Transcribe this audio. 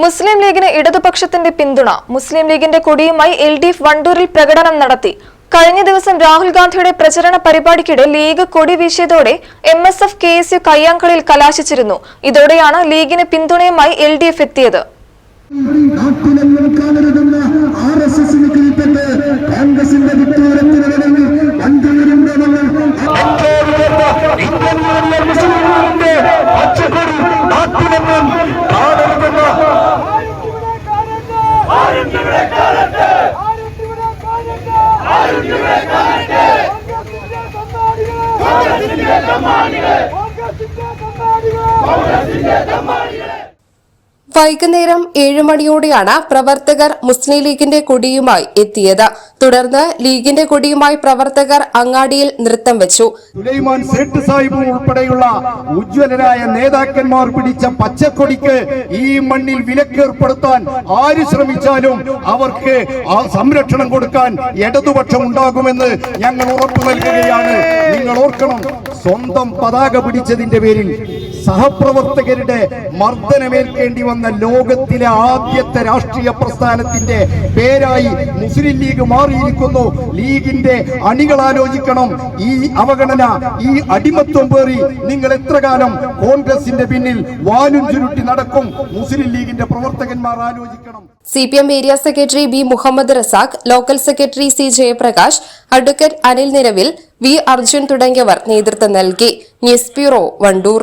മുസ്ലിം ലീഗിന് ഇടതുപക്ഷത്തിന്റെ പിന്തുണ. മുസ്ലിം ലീഗിന്റെ കൊടിയുമായി എൽ ഡി എഫ് വണ്ടൂരിൽ പ്രകടനം നടത്തി. കഴിഞ്ഞ ദിവസം രാഹുൽ ഗാന്ധിയുടെ പ്രചരണ പരിപാടിക്കിടെ ലീഗ് കൊടി വീശിയതോടെ M S F K S U കയ്യാങ്കളിയിൽ കലാശിച്ചിരുന്നു. ഇതോടെയാണ് ലീഗിന് പിന്തുണയുമായി എൽ ഡി എഫ് എത്തിയത്. சம்மானிகள் വൈകുന്നേരം ഏഴ് മണിയോടെയാണ് പ്രവർത്തകർ മുസ്ലിം ലീഗിന്റെ കൊടിയുമായി എത്തിയത്. തുടർന്ന് ലീഗിന്റെ കൊടിയുമായി പ്രവർത്തകർ അങ്ങാടിയിൽ നൃത്തം വെച്ചു. സുലൈമാൻ സേട്ട് ഉൾപ്പെടെയുള്ള ഉജ്ജ്വലരായ നേതാക്കന്മാർ പിടിച്ച പച്ചക്കൊടിക്ക് ഈ മണ്ണിൽ വിലക്കേർപ്പെടുത്താൻ ആര് ശ്രമിച്ചാലും അവർക്ക് ആ സംരക്ഷണം കൊടുക്കാൻ ഇടതുപക്ഷം ഉണ്ടാകുമെന്ന് ഞങ്ങൾ ഉറപ്പു നൽകുകയാണ്. നിങ്ങൾ ഓർക്കണം സ്വന്തം പതാക പിടിച്ചതിന്റെ പേരിൽ സഹപ്രവർത്തകരുടെ മർദ്ദനമേൽക്കേണ്ടി വന്ന ലോകത്തിലെ ആദ്യത്തെ രാഷ്ട്രീയ പ്രസ്ഥാനത്തിന്റെ പേരായി മുസ്ലിം ലീഗ് മാറിയിരിക്കുന്നു. ലീഗിന്റെ അണികൾ ആലോചിക്കണം. ഈ അവഗണന ഈ അടിമത്വം പേറി നിങ്ങൾ എത്ര കാലം കോൺഗ്രസിന്റെ പിന്നിൽ വാനും ചുരുട്ടി നടക്കും? മുസ്ലിം ലീഗിന്റെ പ്രവർത്തകന്മാർ ആലോചിക്കണം. C P M area secretary B Muhammad Razak local secretary C Jayaprakash advocate Anil Niravil V Arjun തുടങ്ങിയവർ നേതൃത്വം നൽകി. News bureau Wandoor.